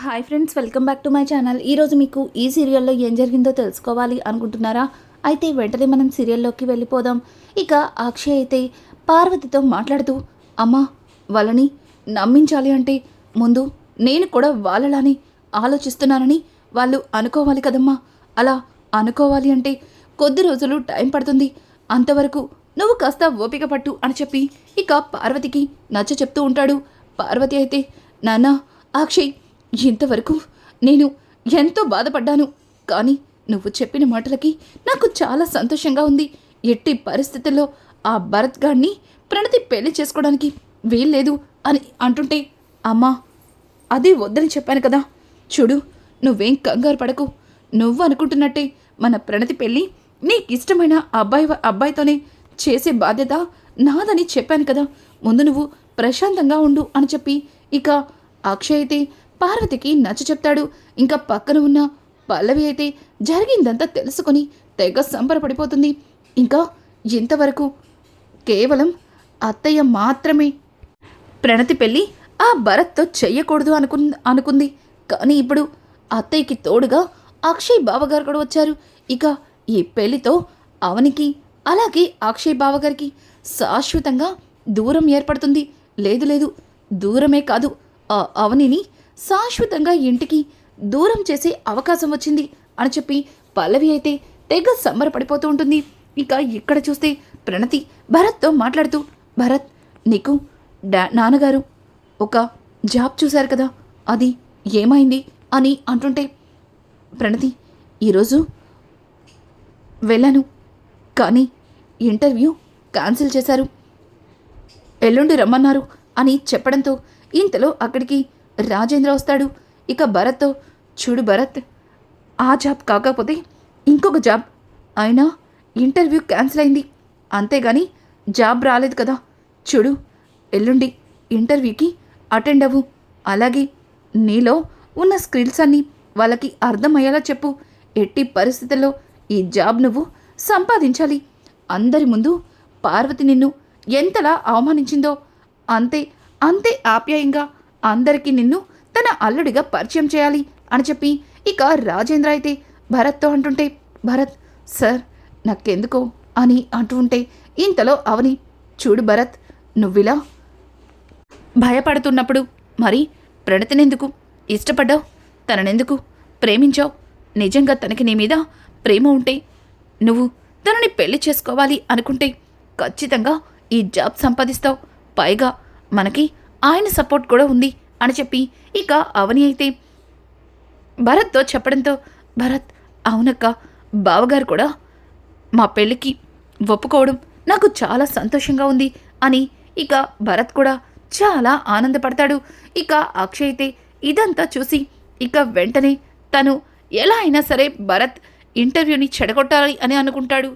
Hi friends welcome back to my channel ఈరోజు మీకు ఈ సీరియల్లో ఏం జరిగిందో తెలుసుకోవాలి అనుకుంటున్నారా? అయితే వెంటనే మనం సీరియల్లోకి వెళ్ళిపోదాం. ఇక అక్షయ్ అయితే పార్వతితో మాట్లాడుతూ అమ్మా వాళ్ళని నమ్మించాలి అంటే ముందు నేను కూడా వాళ్ళలానే ఆలోచిస్తున్నానని వాళ్ళు అనుకోవాలి కదమ్మా. అలా అనుకోవాలి అంటే కొద్ది రోజులు టైం పడుతుంది. అంతవరకు నువ్వు కాస్త ఓపిక పట్టు అని చెప్పి ఇక పార్వతికి నచ్చ చెప్తూ ఉంటాడు. పార్వతి అయితే నాన్న అక్షయ్ ఇంతవరకు నేను ఎంతో బాధపడ్డాను. కానీ నువ్వు చెప్పిన మాటలకి నాకు చాలా సంతోషంగా ఉంది. ఎట్టి పరిస్థితుల్లో ఆ భరత్ గాడిని ప్రణతి పెళ్ళి చేసుకోవడానికి వీల్లేదు అని అంటుంటే అమ్మా అదే వద్దని చెప్పాను కదా. చూడు నువ్వేం కంగారు పడకు. నువ్వు అనుకుంటున్నట్టే మన ప్రణతి పెళ్ళి నీకు ఇష్టమైన అబ్బాయి అబ్బాయితోనే చేసే బాధ్యత నాదని చెప్పాను కదా. ముందు నువ్వు ప్రశాంతంగా ఉండు అని చెప్పి ఇక అక్షయ్ అయితే పార్వతికి నచ్చ చెప్తాడు. ఇంకా పక్కన ఉన్న పల్లవి అయితే జరిగిందంతా తెలుసుకొని తెగ సంబరపడిపోతుంది. ఇంకా ఇంతవరకు కేవలం అత్తయ్య మాత్రమే ప్రణతి పెళ్ళి ఆ భరత్తో చెయ్యకూడదు అనుకు అనుకుంది. కానీ ఇప్పుడు అత్తయ్యకి తోడుగా అక్షయ్ బావగారు కూడా వచ్చారు. ఇక ఈ పెళ్ళితో అవనికి అలాగే అక్షయ్ బావగారికి శాశ్వతంగా దూరం ఏర్పడుతుంది. లేదు లేదు దూరమే కాదు. ఆ అవనిని శాశ్వతంగా ఇంటికి దూరం చేసే అవకాశం వచ్చింది అని చెప్పి పల్లవి అయితే తెగ సంబరపడిపోతూ ఉంటుంది. ఇక ఇక్కడ చూస్తే ప్రణతి భరత్తో మాట్లాడుతూ భరత్ నీకు డా నాన్నగారు ఒక జాబ్ చూశారు కదా అది ఏమైంది? అని అంటుంటే ప్రణతి ఈరోజు వెళ్ళాను కానీ ఇంటర్వ్యూ క్యాన్సిల్ చేశారు. ఎల్లుండి రమ్మన్నారు అని చెప్పడంతో ఇంతలో అక్కడికి రాజేంద్ర వస్తాడు. ఇక భరత్ చూడు భరత్ ఆ జాబ్ కాకపోతే ఇంకొక జాబ్. అయినా ఇంటర్వ్యూ క్యాన్సిల్ అయింది. అంతేగాని జాబ్ రాలేదు కదా. చూడు ఎల్లుండి ఇంటర్వ్యూకి అటెండ్ అవ్వు. అలాగే నీలో ఉన్న స్కిల్స్ అన్నీ వాళ్ళకి అర్థమయ్యేలా చెప్పు. ఎట్టి పరిస్థితుల్లో ఈ జాబ్ నువ్వు సంపాదించాలి. అందరి ముందు పార్వతి నిన్ను ఎంతలా అవమానించిందో. అంతే అంతే ఆప్యాయంగా అందరికీ నిన్ను తన అల్లుడిగా పరిచయం చేయాలి అని చెప్పి ఇక రాజేంద్ర అయితే భరత్తో అంటుంటే భరత్ సార్ నాకెందుకో? అని అంటూ ఉంటే ఇంతలో అవని చూడు భరత్ నువ్విలా భయపడుతున్నప్పుడు మరి ప్రణతినెందుకు? ఇష్టపడ్డావు? తననెందుకు? ప్రేమించావు? నిజంగా తనకి నీ మీద ప్రేమ ఉంటే నువ్వు తనని పెళ్ళి చేసుకోవాలి అనుకుంటే ఖచ్చితంగా ఈ జాబ్ సంపాదిస్తావు. పైగా మనకి ఆయన సపోర్ట్ కూడా ఉంది అని చెప్పి ఇక అవని అయితే భరత్తో చెప్పడంతో భరత్ అవునక్క బావగారు కూడా మా పెళ్ళికి ఒప్పుకోవడం నాకు చాలా సంతోషంగా ఉంది అని ఇక భరత్ కూడా చాలా ఆనందపడతాడు. ఇక అక్షయ్ అయితే ఇదంతా చూసి ఇక వెంటనే తను ఎలా అయినా సరే భరత్ ఇంటర్వ్యూని చెడగొట్టాలి అని అనుకుంటాడు.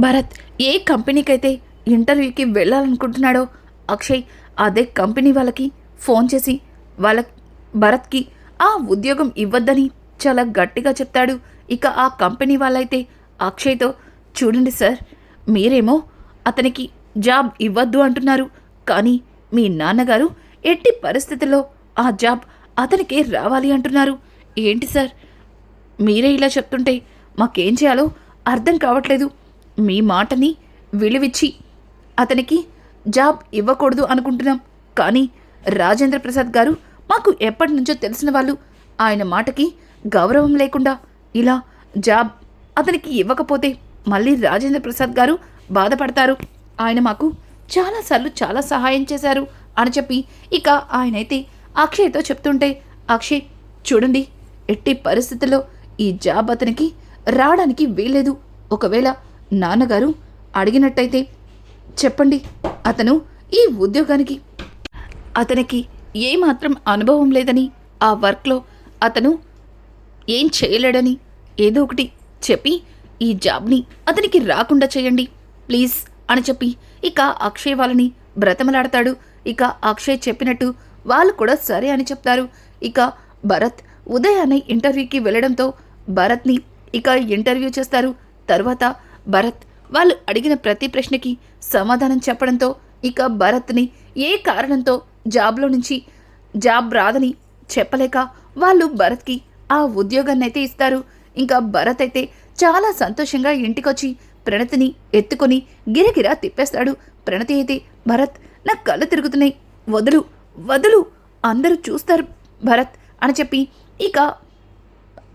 భరత్ ఏ కంపెనీకైతే ఇంటర్వ్యూకి వెళ్ళాలనుకుంటున్నాడో అక్షయ్ అదే కంపెనీ వాళ్ళకి ఫోన్ చేసి వాళ్ళ భరత్కి ఆ ఉద్యోగం ఇవ్వద్దని చాలా గట్టిగా చెప్తాడు. ఇక ఆ కంపెనీ వాళ్ళైతే అక్షయ్తో చూడండి సార్ మీరేమో అతనికి జాబ్ ఇవ్వద్దు అంటున్నారు. కానీ మీ నాన్నగారు ఎట్టి పరిస్థితుల్లో ఆ జాబ్ అతనికే రావాలి అంటున్నారు. ఏంటి సార్? మీరే ఇలా చెప్తుంటే మాకేం చేయాలో అర్థం కావట్లేదు. మీ మాటని విలువిచ్చి అతనికి జాబ్ ఇవ్వకూడదు అనుకుంటున్నాం. కానీ రాజేంద్ర ప్రసాద్ గారు మాకు ఎప్పటి నుంచో తెలిసిన వాళ్ళు. ఆయన మాటకి గౌరవం లేకుండా ఇలా జాబ్ అతనికి ఇవ్వకపోతే మళ్ళీ రాజేంద్ర ప్రసాద్ గారు బాధపడతారు. ఆయన మాకు చాలాసార్లు చాలా సహాయం చేశారు అని చెప్పి ఇక ఆయనైతే అక్షయ్తో చెప్తుంటే అక్షయ్ చూడండి ఎట్టి పరిస్థితుల్లో ఈ జాబ్ అతనికి రావడానికి వీల్లేదు. ఒకవేళ నాన్నగారు అడిగినట్టయితే చెప్పండి. అతను ఈ ఉద్యోగానికి. అతనికి ఏమాత్రం అనుభవం లేదని ఆ వర్క్లో అతను ఏం చేయలేడని ఏదో ఒకటి చెప్పి ఈ జాబ్ని అతనికి రాకుండా చేయండి. ప్లీజ్ అని చెప్పి ఇక అక్షయ్ వాళ్ళని బ్రతమలాడతాడు. ఇక అక్షయ్ చెప్పినట్టు వాళ్ళు కూడా సరే అని చెప్తారు. ఇక భరత్ ఉదయాన్నే ఇంటర్వ్యూకి వెళ్ళడంతో భరత్ని ఇక ఇంటర్వ్యూ చేస్తారు. తర్వాత భరత్ వాళ్ళు అడిగిన ప్రతి ప్రశ్నకి సమాధానం చెప్పడంతో ఇక భరత్ని ఏ కారణంతో జాబ్లో నుంచి జాబ్ రాదని చెప్పలేక వాళ్ళు భరత్కి ఆ ఉద్యోగాన్ని అయితే ఇస్తారు. ఇంకా భరత్ అయితే చాలా సంతోషంగా ఇంటికొచ్చి ప్రణతిని ఎత్తుకొని గిరగిరా తిప్పేస్తాడు. ప్రణతి అయితే భరత్ నా కళ్ళు తిరుగుతున్నాయి. వదులు వదులు. అందరూ చూస్తారు భరత్ అని చెప్పి ఇక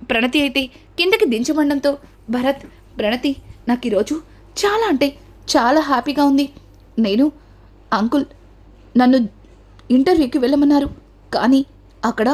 ప్రణతి అయితే కిందకి దించమండంతో భరత్ ప్రణతి నాకు ఈరోజు చాలా అంటే చాలా హ్యాపీగా ఉంది. నేను అంకుల్ నన్ను ఇంటర్వ్యూకి వెళ్ళమన్నారు. కానీ అక్కడ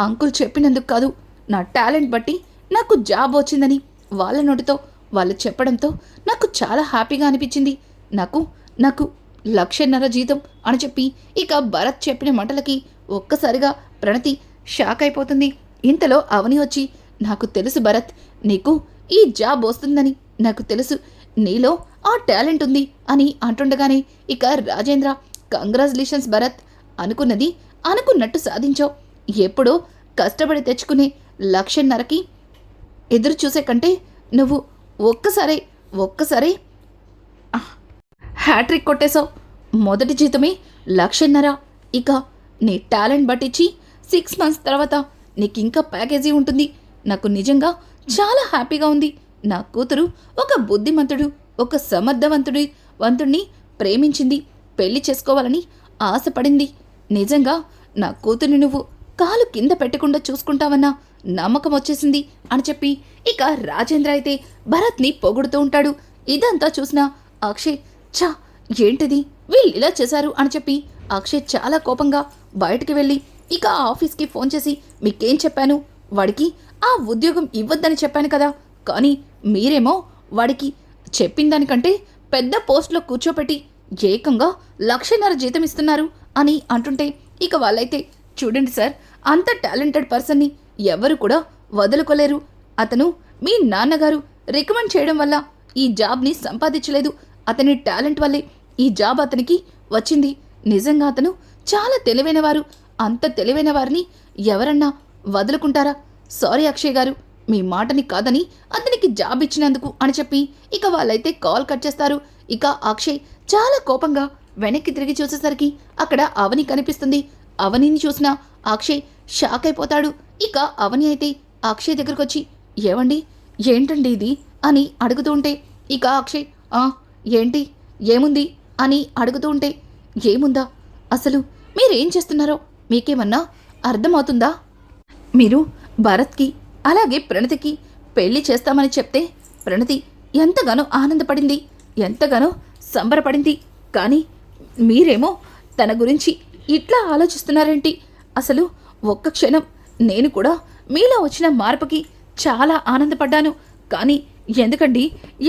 అంకుల్ చెప్పినందుకు కాదు నా టాలెంట్ బట్టి నాకు జాబ్ వచ్చిందని వాళ్ళ నోటితో వాళ్ళు చెప్పడంతో నాకు చాలా హ్యాపీగా అనిపించింది. నాకు నాకు లక్షన్నర జీతం అని చెప్పి ఇక భరత్ చెప్పిన మాటలకి ఒక్కసారిగా ప్రణతి షాక్ అయిపోతుంది. ఇంతలో అవని వచ్చి నాకు తెలుసు భరత్ నీకు ఈ జాబ్ వస్తుందని నాకు తెలుసు. నీలో ఆ టాలెంట్ ఉంది అని అంటుండగానే ఇక రాజేంద్ర కంగ్రాచులేషన్స్ భరత్ అనుకున్నది అనుకున్నట్టు సాధించావు. ఎప్పుడో కష్టపడి తెచ్చుకునే లక్షన్నరకి ఎదురు చూసే కంటే నువ్వు ఒక్కసారే ఒక్కసారే హ్యాట్రిక్ కొట్టేశావు. మొదటి జీతమే లక్షన్నర. ఇక నీ టాలెంట్ బట్టించి సిక్స్ మంత్స్ తర్వాత నీకు ఇంకా ప్యాకేజీ ఉంటుంది. నాకు నిజంగా చాలా హ్యాపీగా ఉంది. నా కూతురు ఒక బుద్ధిమంతుడు ఒక సమర్థవంతుడి వంతుణ్ణి ప్రేమించింది పెళ్ళి చేసుకోవాలని ఆశపడింది. నిజంగా నా కూతురిని నువ్వు కాలు కింద పెట్టకుండా చూసుకుంటావన్న నమ్మకం వచ్చేసింది అని చెప్పి ఇక రాజేంద్ర అయితే భరత్ని పొగుడుతూ ఉంటాడు. ఇదంతా చూసిన అక్షయ్ ఛా ఏంటిది? వీళ్ళు ఇలా చేశారు? అని చెప్పి అక్షయ్ చాలా కోపంగా బయటికి వెళ్ళి ఇక ఆఫీస్కి ఫోన్ చేసి మీకేం చెప్పాను? వాడికి ఆ ఉద్యోగం ఇవ్వద్దని చెప్పాను కదా. కానీ మీరేమో వాడికి చెప్పిన దానికంటే పెద్ద పోస్ట్లో కూర్చోపెట్టి ఏకంగా లక్షన్నర జీతం ఇస్తున్నారు అని అంటుంటే ఇక వాళ్ళైతే చూడండి సార్ అంత టాలెంటెడ్ పర్సన్ని ఎవరు కూడా వదులుకోలేరు. అతను మీ నాన్నగారు రికమెండ్ చేయడం వల్ల ఈ జాబ్ని సంపాదించలేదు. అతని టాలెంట్ వల్లే ఈ జాబ్ అతనికి వచ్చింది. నిజంగా అతను చాలా తెలివైనవారు. అంత తెలివైన వారిని ఎవరన్నా వదులుకుంటారా? సారీ అక్షయ్ గారు మీ మాటని కాదని అతనికి జాబ్ ఇచ్చినందుకు అని చెప్పి ఇక వాళ్ళైతే కాల్ కట్ చేస్తారు. ఇక అక్షయ్ చాలా కోపంగా వెనక్కి తిరిగి చూసేసరికి అక్కడ అవని కనిపిస్తుంది. అవనిని చూసిన అక్షయ్ షాక్ అయిపోతాడు. ఇక అవని అయితే అక్షయ్ దగ్గరకు వచ్చి ఏవండి? ఏంటండి ఇది? అని అడుగుతూ ఉంటే ఇక అక్షయ్ ఆ ఏంటి? ఏముంది? అని అడుగుతూ ఉంటే ఏముందా? అసలు మీరేం చేస్తున్నారో? మీకేమన్నా అర్థమవుతుందా? మీరు భరత్కి అలాగే ప్రణతికి పెళ్ళి చేస్తామని చెప్తే ప్రణతి ఎంతగానో ఆనందపడింది ఎంతగానో సంబరపడింది. కానీ మీరేమో తన గురించి ఇట్లా ఆలోచిస్తున్నారేంటి? అసలు ఒక్క క్షణం నేను కూడా మీలో వచ్చిన మార్పుకి చాలా ఆనందపడ్డాను. కానీ ఎందుకండి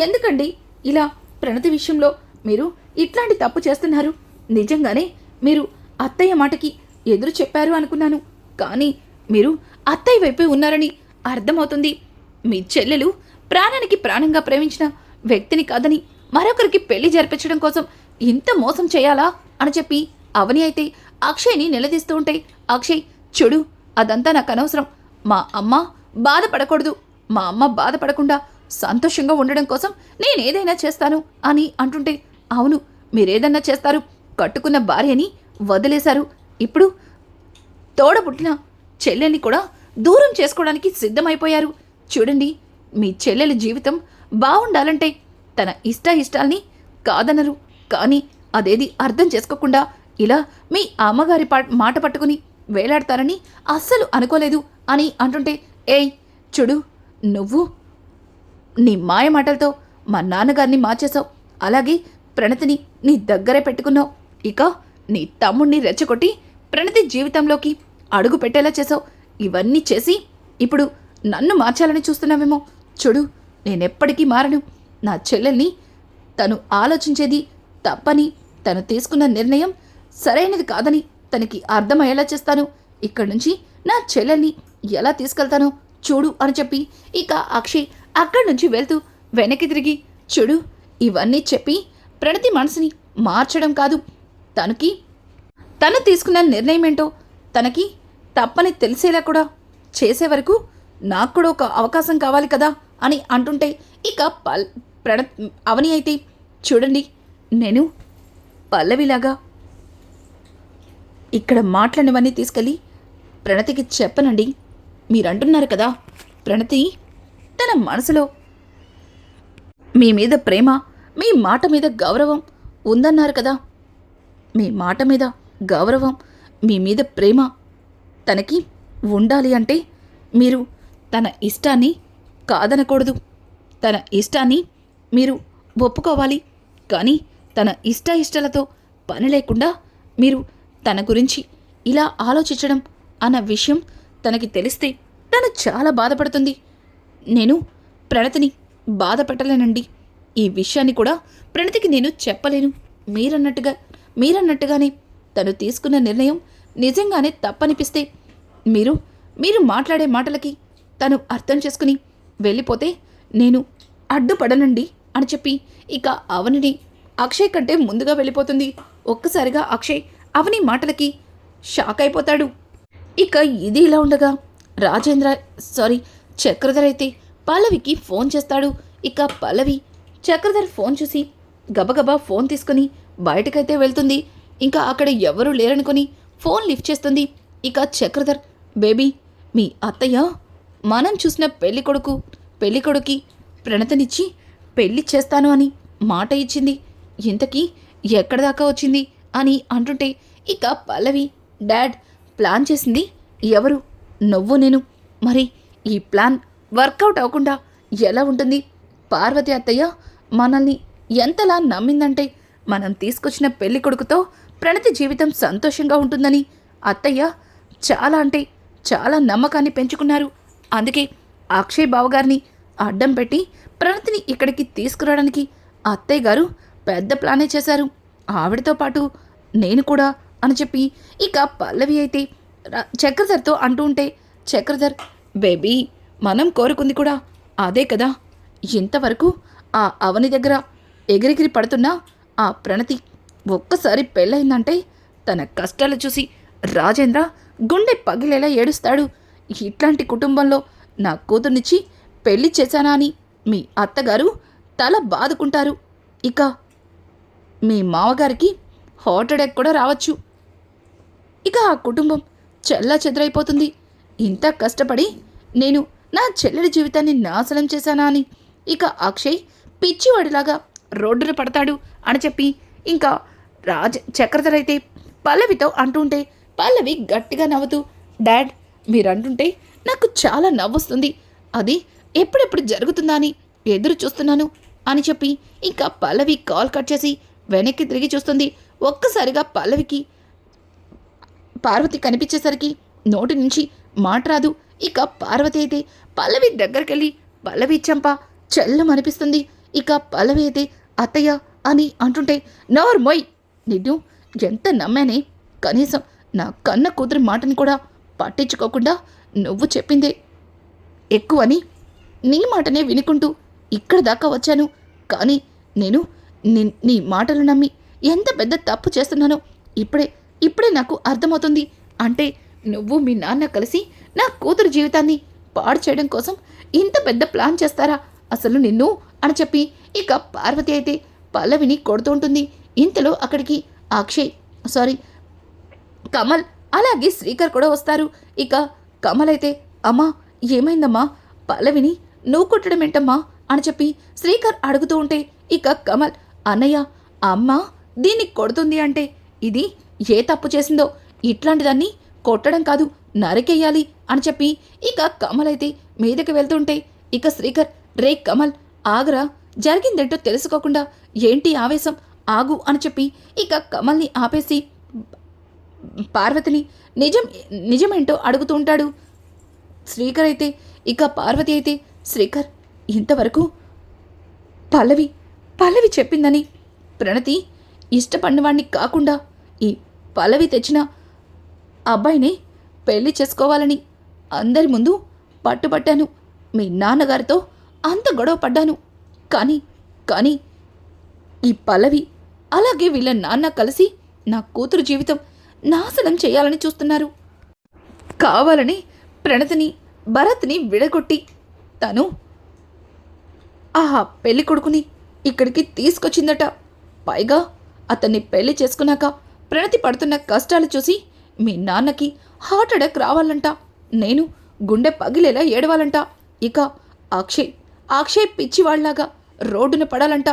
ఎందుకండి ఇలా ప్రణతి విషయంలో మీరు ఇట్లాంటి తప్పు చేస్తున్నారు? నిజంగానే మీరు అత్తయ్య మాటకి ఎదురు చెప్పారు అనుకున్నాను. కానీ మీరు అత్తయ్య వైపే ఉన్నారని అర్థమవుతుంది. మీ చెల్లెలు ప్రాణానికి ప్రాణంగా ప్రేమించిన వ్యక్తిని కాదని మరొకరికి పెళ్ళి జరిపించడం కోసం ఇంత మోసం చేయాలా? అని చెప్పి అవని అయితే అక్షయ్ని నిలదీస్తూ ఉంటే అక్షయ్ చూడు అదంతా నాకు అనవసరం. మా అమ్మ బాధపడకూడదు. మా అమ్మ బాధపడకుండా సంతోషంగా ఉండడం కోసం నేనేదైనా చేస్తాను అని అంటుంటే అవును మీరేదన్నా చేస్తారు. కట్టుకున్న భార్యని వదిలేశారు. ఇప్పుడు తోడబుట్టిన చెల్లెల్ని కూడా దూరం చేసుకోవడానికి సిద్ధమైపోయారు. చూడండి మీ చెల్లెల జీవితం బాగుండాలంటే తన ఇష్ట ఇష్టాల్ని కాదనరు. కానీ అదేది అర్థం చేసుకోకుండా ఇలా మీ అమ్మగారి పా మాట పట్టుకుని వేలాడతారని అస్సలు అనుకోలేదు అని అంటుంటే ఏయ్ చూడు నువ్వు నీ మాయ మాటలతో మా నాన్నగారిని మార్చేశావు. అలాగే ప్రణతిని నీ దగ్గరే పెట్టుకున్నావు. ఇక నీ తమ్ముణ్ణి రెచ్చగొట్టి ప్రణతి జీవితంలోకి అడుగు పెట్టేలా చేసావు ఇవన్నీ చేసి ఇప్పుడు నన్ను మార్చాలని చూస్తున్నావేమో. చూడు నేనెప్పటికీ మారను. నా చెల్లెల్ని తను ఆలోచించేది తప్పని తను తీసుకున్న నిర్ణయం సరైనది కాదని తనకి అర్థమయ్యేలా చేస్తాను. ఇక్కడి నుంచి నా చెల్లెల్ని ఎలా తీసుకెళ్తానో చూడు అని చెప్పి ఇక అక్షయ్ అక్కడి నుంచి వెళ్తూ వెనక్కి తిరిగి చూడు ఇవన్నీ చెప్పి ప్రణతి మనసుని మార్చడం కాదు. తనకి తను తీసుకున్న నిర్ణయం ఏంటో తనకి తప్పని తెలిసేలా కూడా చేసే వరకు నాకు కూడా ఒక అవకాశం కావాలి కదా అని అంటుంటే ఇక పల్ ప్రణ్ అవని అయితే చూడండి నేను పల్లవిలాగా ఇక్కడ మాట్లాడినవన్నీ తీసుకెళ్ళి ప్రణతికి చెప్పనండి. మీరంటున్నారు కదా ప్రణతి తన మనసులో మీ మీద ప్రేమ మీ మాట మీద గౌరవం ఉందన్నారు కదా. మీ మాట మీద గౌరవం మీ మీద ప్రేమ తనకి ఉండాలి అంటే మీరు తన ఇష్టాన్ని కాదనకూడదు. తన ఇష్టాన్ని మీరు ఒప్పుకోవాలి. కానీ తన ఇష్ట ఇష్టాలతో పని లేకుండా మీరు తన గురించి ఇలా ఆలోచించడం అన్న విషయం తనకి తెలిస్తే తను చాలా బాధపడుతుంది. నేను ప్రణతిని బాధ పెట్టలేనండి ఈ విషయాన్ని కూడా ప్రణతికి నేను చెప్పలేను. మీరన్నట్టుగా మీరన్నట్టుగానే తను తీసుకున్న నిర్ణయం నిజంగానే తప్పనిపిస్తే మీరు మీరు మాట్లాడే మాటలకి తను అర్థం చేసుకుని వెళ్ళిపోతే నేను అడ్డుపడనండి అని చెప్పి ఇక అవనిని అక్షయ్ కంటే ముందుగా వెళ్ళిపోతుంది. ఒక్కసారిగా అక్షయ్ అవని మాటలకి షాక్ అయిపోతాడు. ఇక ఇది ఇలా ఉండగా రాజేంద్ర సారీ చక్రధర్ అయితే పల్లవికి ఫోన్ చేస్తాడు. ఇక పల్లవి చక్రధర్ ఫోన్ చూసి గబగబా ఫోన్ తీసుకుని బయటకైతే వెళ్తుంది. ఇంకా అక్కడ ఎవరూ లేరనుకొని ఫోన్ లిఫ్ట్ చేస్తుంది. ఇక చక్రధర్ బేబీ మీ అత్తయ్య మనం చూసిన పెళ్ళి కొడుకు పెళ్ళి కొడుకి ప్రణతనిచ్చి పెళ్ళి చేస్తాను అని మాట ఇచ్చింది. ఇంతకీ ఎక్కడ దాకా వచ్చింది అని అంటుంటే ఇక పల్లవి డాడ్ ప్లాన్ చేసింది ఎవరు? నువ్వు నేను. మరి ఈ ప్లాన్ వర్కౌట్ అవ్వకుండా ఎలా ఉంటుంది? పార్వతి అత్తయ్య మనల్ని ఎంతలా నమ్మిందంటే మనం తీసుకొచ్చిన పెళ్ళి కొడుకుతో ప్రణతి జీవితం సంతోషంగా ఉంటుందని అత్తయ్య చాలా అంటే చాలా నమ్మకాన్ని పెంచుకున్నారు. అందుకే అక్షయ్ బావగారిని అడ్డం పెట్టి ప్రణతిని ఇక్కడికి తీసుకురావడానికి అత్తయ్య గారు పెద్ద ప్లానే చేశారు. ఆవిడతో పాటు నేను కూడా అని చెప్పి ఇక పల్లవి అయితే చక్రధర్తో అంటూ ఉంటే చక్రధర్ బేబీ మనం కోరుకుంది కూడా అదే కదా. ఇంతవరకు ఆ అవని దగ్గర ఎగిరెగిరి పడుతున్నా ఆ ప్రణతి ఒక్కసారి పెళ్ళయిందంటే తన కష్టాలు చూసి రాజేంద్ర గుండె పగిలేలా ఏడుస్తాడు. ఇట్లాంటి కుటుంబంలో నా కూతుర్నిచ్చి పెళ్ళి చేశానా అని మీ అత్తగారు తల బాదుకుంటారు. ఇక మీ మామగారికి హార్ట్ అటాక్ కూడా రావచ్చు. ఇక ఆ కుటుంబం చెల్లా చెదరైపోతుంది. ఇంత కష్టపడి నేను నా చెల్లెడి జీవితాన్ని నాశనం చేశానా అని ఇక అక్షయ్ పిచ్చివాడిలాగా రోడ్డున పడతాడు అని చెప్పి ఇంకా రాజ చక్రధరైతే పల్లవితో అంటుంటే పల్లవి గట్టిగా నవ్వుతూ డాడ్ మీరంటుంటే నాకు చాలా నవ్వొస్తుంది. అది ఎప్పుడెప్పుడు జరుగుతుందా అని ఎదురు చూస్తున్నాను అని చెప్పి ఇంకా పల్లవి కాల్ కట్ చేసి వెనక్కి తిరిగి చూస్తుంది. ఒక్కసారిగా పల్లవికి పార్వతి కనిపించేసరికి నోటి నుంచి మాట రాదు. ఇక పార్వతి అయితే పల్లవి దగ్గరికెళ్ళి పల్లవి చంప చెల్లం అనిపిస్తుంది. ఇక పల్లవి అయితే అత్తయ్య అని అంటుంటే నోర్ మొయ్ నిన్ను ఎంత నమ్మానే కనీసం నా కన్న కూతురి మాటని కూడా పట్టించుకోకుండా నువ్వు చెప్పిందే. ఎక్కువని నీ మాటనే వినుకుంటూ ఇక్కడ దాకా వచ్చాను. కానీ నేను నీ నీ మాటలు నమ్మి ఎంత పెద్ద తప్పు చేస్తున్నానో ఇప్పుడే ఇప్పుడే నాకు అర్థమవుతుంది. అంటే నువ్వు మీ నాన్న కలిసి నా కూతురు జీవితాన్ని పాడు చేయడం కోసం ఇంత పెద్ద ప్లాన్ చేస్తారా? అసలు నిన్ను అని చెప్పి ఇక పార్వతి అయితే పల్లవిని కొడుతూ ఉంటుంది. ఇంతలో అక్కడికి అక్షయ్ సారీ కమల్ అలాగే శ్రీకర్ కూడా వస్తారు. ఇక కమల్ అయితే అమ్మా ఏమైందమ్మా? పల్లవిని నువ్వు కొట్టడం ఏంటమ్మా? అని చెప్పి శ్రీకర్ అడుగుతూ ఉంటే ఇక కమల్ అన్నయ్య అమ్మ దీన్ని కొడుతుంది అంటే ఇది ఏ తప్పు చేసిందో? ఇట్లాంటిదాన్ని కొట్టడం కాదు నరికేయాలి అని చెప్పి ఇక కమల్ అయితే మీదకి వెళ్తుంటే ఇక శ్రీకర్ రే కమల్ ఆగరా జరిగిందేంటో తెలుసుకోకుండా ఏంటి ఆవేశం? ఆగు అని చెప్పి ఇక కమల్ని ఆపేసి పార్వతిని నిజం నిజమేంటో అడుగుతూ ఉంటాడు. శ్రీకర్ అయితే ఇక పార్వతి అయితే శ్రీకర్ ఇంతవరకు పల్లవి పల్లవి చెప్పిందని. ప్రణతి ఇష్టపడినవాణ్ణి కాకుండా ఈ పల్లవి తెచ్చిన అబ్బాయిని పెళ్ళి చేసుకోవాలని అందరి ముందు పట్టుబట్టాను. మీ నాన్నగారితో అంత గొడవ పడ్డాను. కానీ కానీ ఈ పల్లవి అలాగే వీళ్ళ నాన్న కలిసి నా కూతురు జీవితం నాశనం చేయాలని చూస్తున్నారు. కావాలని ప్రణతిని భరత్ని విడగొట్టి తను ఆ పెళ్ళి కొడుకుని ఇక్కడికి తీసుకొచ్చిందట. పైగా అతన్ని పెళ్ళి చేసుకున్నాక ప్రణతి పడుతున్న కష్టాలు చూసి మీ నాన్నకి హార్ట్ అటాక్ రావాలంట. నేను గుండె పగిలేలా ఏడవాలంట. ఇక అక్షయ్ అక్షయ్ పిచ్చివాళ్ళాగా రోడ్డున పడాలంట.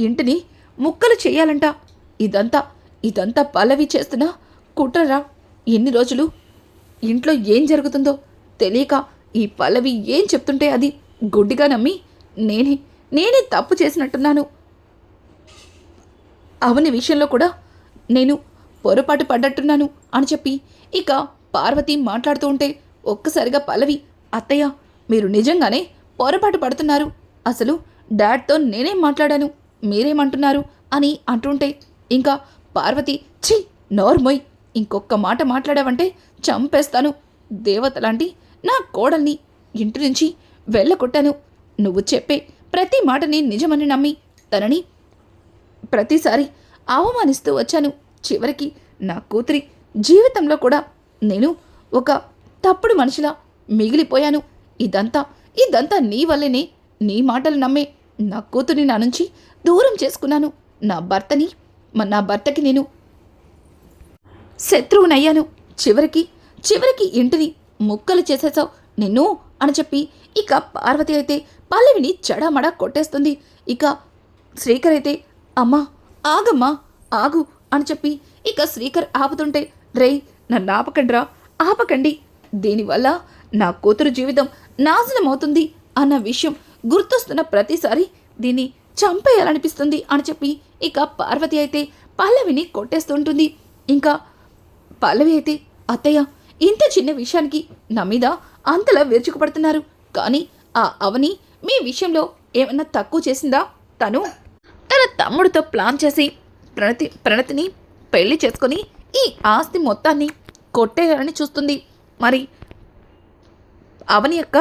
ఇంటిని ముక్కలు చేయాలంట. ఇదంతా ఇదంతా పల్లవి చేస్తున్న కుట్రరా? ఎన్ని రోజులు? ఇంట్లో ఏం జరుగుతుందో తెలియక ఈ పల్లవి ఏం చెప్తుంటే అది గుడ్డిగా నమ్మి నేనే నేనే తప్పు చేసినట్టున్నాను. అవని విషయంలో కూడా నేను పొరపాటు పడ్డట్టున్నాను అని చెప్పి ఇక పార్వతి మాట్లాడుతూ ఉంటే ఒక్కసారిగా పల్లవి అత్తయ్య మీరు నిజంగానే పొరపాటు పడుతున్నారు. అసలు డాడ్తో నేనేం మాట్లాడాను మీరేమంటున్నారు అని అంటుంటే ఇంకా పార్వతి ఛీ నోర్మొయ్ ఇంకొక మాట మాట్లాడావంటే చంపేస్తాను. దేవత లాంటి నా కోడల్ని ఇంటి నుంచి వెళ్ళకొట్టాను నువ్వు చెప్పే ప్రతి మాటని నిజమని నమ్మి తనని ప్రతిసారి అవమానిస్తూ వచ్చాను. చివరికి నా కూతురి జీవితంలో కూడా నేను ఒక తప్పుడు మనిషిలా మిగిలిపోయాను. ఇదంతా ఇదంతా నీ వల్లనే నీ మాటలు నమ్మే నా కూతురిని నా నుంచి దూరం చేసుకున్నాను. నా భర్తని నా భర్తకి నేను శత్రువునయ్యాను. చివరికి చివరికి ఇంటిని ముక్కలు చేసేసావు నిన్ను అని చెప్పి ఇక పార్వతి అయితే పల్లవిని చెడామడా కొట్టేస్తుంది. ఇక శ్రీకర్ అయితే అమ్మా ఆగమ్మా ఆగు అని చెప్పి ఇక శ్రీకర్ ఆపుతుంటే రేయ్ నన్ను ఆపకండ్రా ఆపకండి. దీనివల్ల నా కూతురు జీవితం నాశనం అవుతుంది అన్న విషయం గుర్తొస్తున్న ప్రతిసారి దీన్ని చంపేయాలనిపిస్తుంది అని చెప్పి ఇక పార్వతి అయితే పల్లవిని కొట్టేస్తుంటుంది. ఇంకా పల్లవి అయితే అత్తయ్య ఇంత చిన్న విషయానికి నా మీద అంతలా విరుచుకుపడుతున్నారు కానీ ఆ అవని మీ విషయంలో ఏమన్నా తక్కువ చేసిందా? తను తన తమ్ముడితో ప్లాన్ చేసి ప్రణతి ప్రణతిని పెళ్ళి చేసుకొని ఈ ఆస్తి మొత్తాన్ని కొట్టేయాలని చూస్తుంది. మరి అవని యొక్క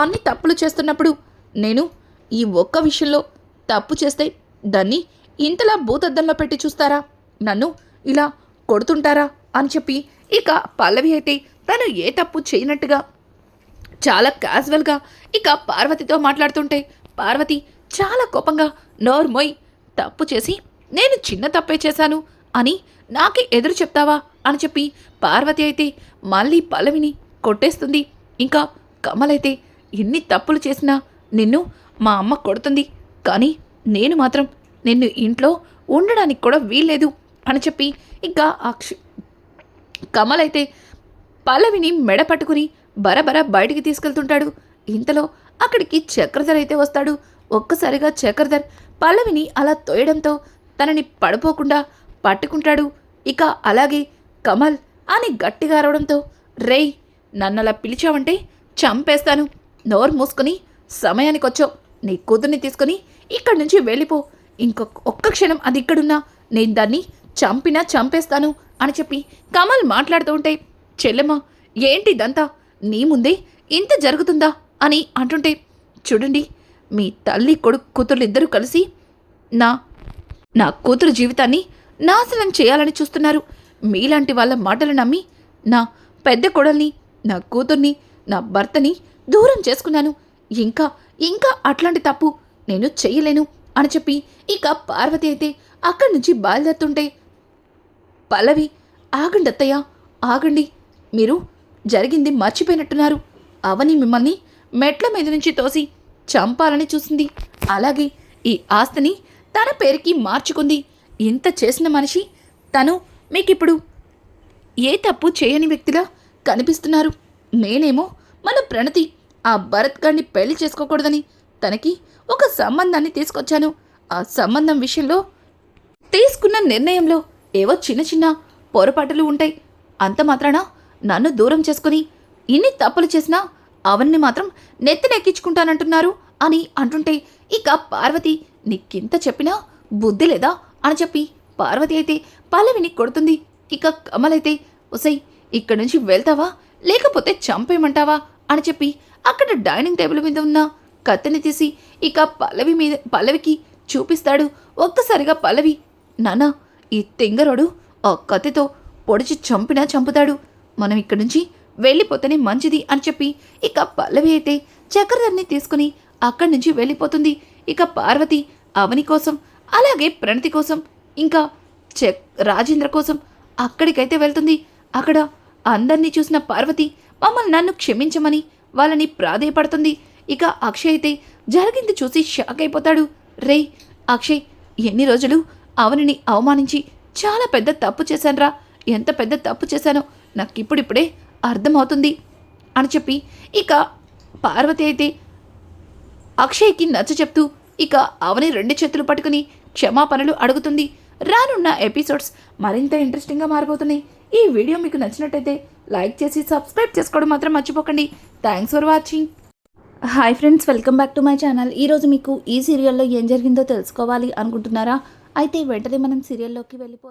అన్ని తప్పులు చేస్తున్నప్పుడు నేను ఈ ఒక్క విషయంలో తప్పు చేస్తే దాన్ని ఇంతలా భూతద్దంలో పెట్టి చూస్తారా? నన్ను ఇలా కొడుతుంటారా? అని చెప్పి ఇక పల్లవి అయితే తను ఏ తప్పు చేయనట్టుగా చాలా క్యాజువల్గా ఇక పార్వతితో మాట్లాడుతుంటే పార్వతి చాలా కోపంగా నోర్మోయ్ తప్పు చేసి నేను చిన్న తప్పే చేశాను అని నాకే ఎదురు చెప్తావా? అని చెప్పి పార్వతి అయితే మళ్ళీ పల్లవిని కొట్టేస్తుంది. ఇంకా కమలైతే ఎన్ని తప్పులు చేసినా నిన్ను మా అమ్మ కొడుతుంది. కానీ నేను మాత్రం నిన్ను ఇంట్లో ఉండడానికి కూడా వీల్లేదు అని చెప్పి ఇంకా అక్ష కమల్ అయితే పల్లవిని మెడ పట్టుకుని బరబర బయటికి తీసుకెళ్తుంటాడు. ఇంతలో అక్కడికి చక్రధర్ అయితే వస్తాడు. ఒక్కసారిగా చక్రధర్ పల్లవిని అలా తోయడంతో తనని పడిపోకుండా పట్టుకుంటాడు. ఇక అలాగే కమల్ అని గట్టిగా అరవడంతో రేయ్ నన్నలా పిలిచావంటే చంపేస్తాను. నోరు మూసుకొని సమయానికి వచ్చావు నీ కూతుర్ని తీసుకొని ఇక్కడి నుంచి వెళ్ళిపో. ఇంకొక ఒక్క క్షణం అది ఇక్కడున్నా. నేను దాన్ని చంపినా చంపేస్తాను అని చెప్పి కమల్ మాట్లాడుతూ ఉంటే చెల్లెమ్మ ఏంటి ఇదంతా? నీ ముందే ఇంత జరుగుతుందా? అని అంటుంటే చూడండి మీ తల్లి కొడుకు కూతురు ఇద్దరూ కలిసి నా నా కూతురు జీవితాన్ని నాశనం చేయాలని చూస్తున్నారు. మీలాంటి వాళ్ళ మాటలు నమ్మి నా పెద్ద కొడల్ని నా కూతుర్ని నా భర్తని దూరం చేసుకున్నాను. ఇంకా ఇంకా అట్లాంటి తప్పు నేను చెయ్యలేను అని చెప్పి ఇక పార్వతి అయితే అక్కడి నుంచి బయలుదేరుతుంటే పల్లవి ఆగండి అత్తయ్య ఆగండి. మీరు జరిగింది మర్చిపోయినట్టున్నారు. అవని మిమ్మల్ని మెట్ల మీద నుంచి తోసి చంపాలని చూసింది. అలాగే ఈ ఆస్తిని తన పేరుకి మార్చుకుంది. ఇంత చేసిన మనిషి తను మీకిప్పుడు ఏ తప్పు చేయని వ్యక్తిలా కనిపిస్తున్నారు. నేనేమో మన ప్రణతి ఆ భరత్ గారిని పెళ్ళి చేసుకోకూడదని తనకి ఒక సంబంధాన్ని తీసుకొచ్చాను. ఆ సంబంధం విషయంలో తీసుకున్న నిర్ణయంలో ఏవో చిన్న చిన్న పొరపాటులు ఉంటాయి. అంత మాత్రాన నన్ను దూరం చేసుకుని ఇన్ని తప్పులు చేసినా అవన్నీ మాత్రం నెత్తినెక్కించుకుంటానంటున్నారు అని అంటుంటే ఇక పార్వతి నీకింత చెప్పినా బుద్ధి లేదా అని చెప్పి పార్వతి అయితే పల్లవిని కొడుతుంది. ఇక కమలైతే ఒసై ఇక్కడి నుంచి వెళ్తావా? లేకపోతే చంపేయమంటావా? అని చెప్పి అక్కడ డైనింగ్ టేబుల్ మీద ఉన్న కత్తిని తీసి ఇక పల్లవి మీద పల్లవికి చూపిస్తాడు. ఒక్కసారిగా పల్లవి నానా ఈ తింగరోడు ఆ కత్తితో పొడిచి చంపినా చంపుతాడు. మనం ఇక్కడి నుంచి వెళ్ళిపోతేనే మంచిది అని చెప్పి ఇక పల్లవి అయితే చక్రధర్ని తీసుకుని అక్కడి నుంచి వెళ్ళిపోతుంది. ఇక పార్వతి అవని కోసం అలాగే ప్రణతి కోసం ఇంకా చెక్ రాజేంద్ర కోసం అక్కడికైతే వెళ్తుంది. అక్కడ అందరినీ చూసిన పార్వతి మమ్మల్ని నన్ను క్షమించమని వాళ్ళని ప్రాధేయపడుతుంది. ఇక అక్షయ్ అయితే జరిగింది చూసి షాక్ అయిపోతాడు. రే అక్షయ్ ఎన్ని రోజులు అవనిని అవమానించి చాలా పెద్ద తప్పు చేశానురా. ఎంత పెద్ద తప్పు చేశానో నాకు ఇప్పుడిప్పుడే అర్థమవుతుంది అని చెప్పి ఇక పార్వతి అయితే అక్షయ్కి నచ్చ చెప్తూ ఇక అవని రెండు చేతులు పట్టుకుని క్షమాపణలు అడుగుతుంది. రానున్న ఎపిసోడ్స్ మరింత ఇంట్రెస్టింగ్గా మారిపోతున్నాయి ఈ వీడియో మీకు నచ్చినట్టయితే లైక్ చేసి సబ్స్క్రైబ్ చేసుకోవడం మాత్రం మర్చిపోకండి. Thanks for watching hi friends welcome back to my channel ఈరోజు మీకు ఈ సీరియల్లో ఏం జరిగిందో తెలుసుకోవాలి అనుకుంటున్నారా? అయితే వెంటనే మనం సీరియల్లోకి వెళ్ళిపోదాం.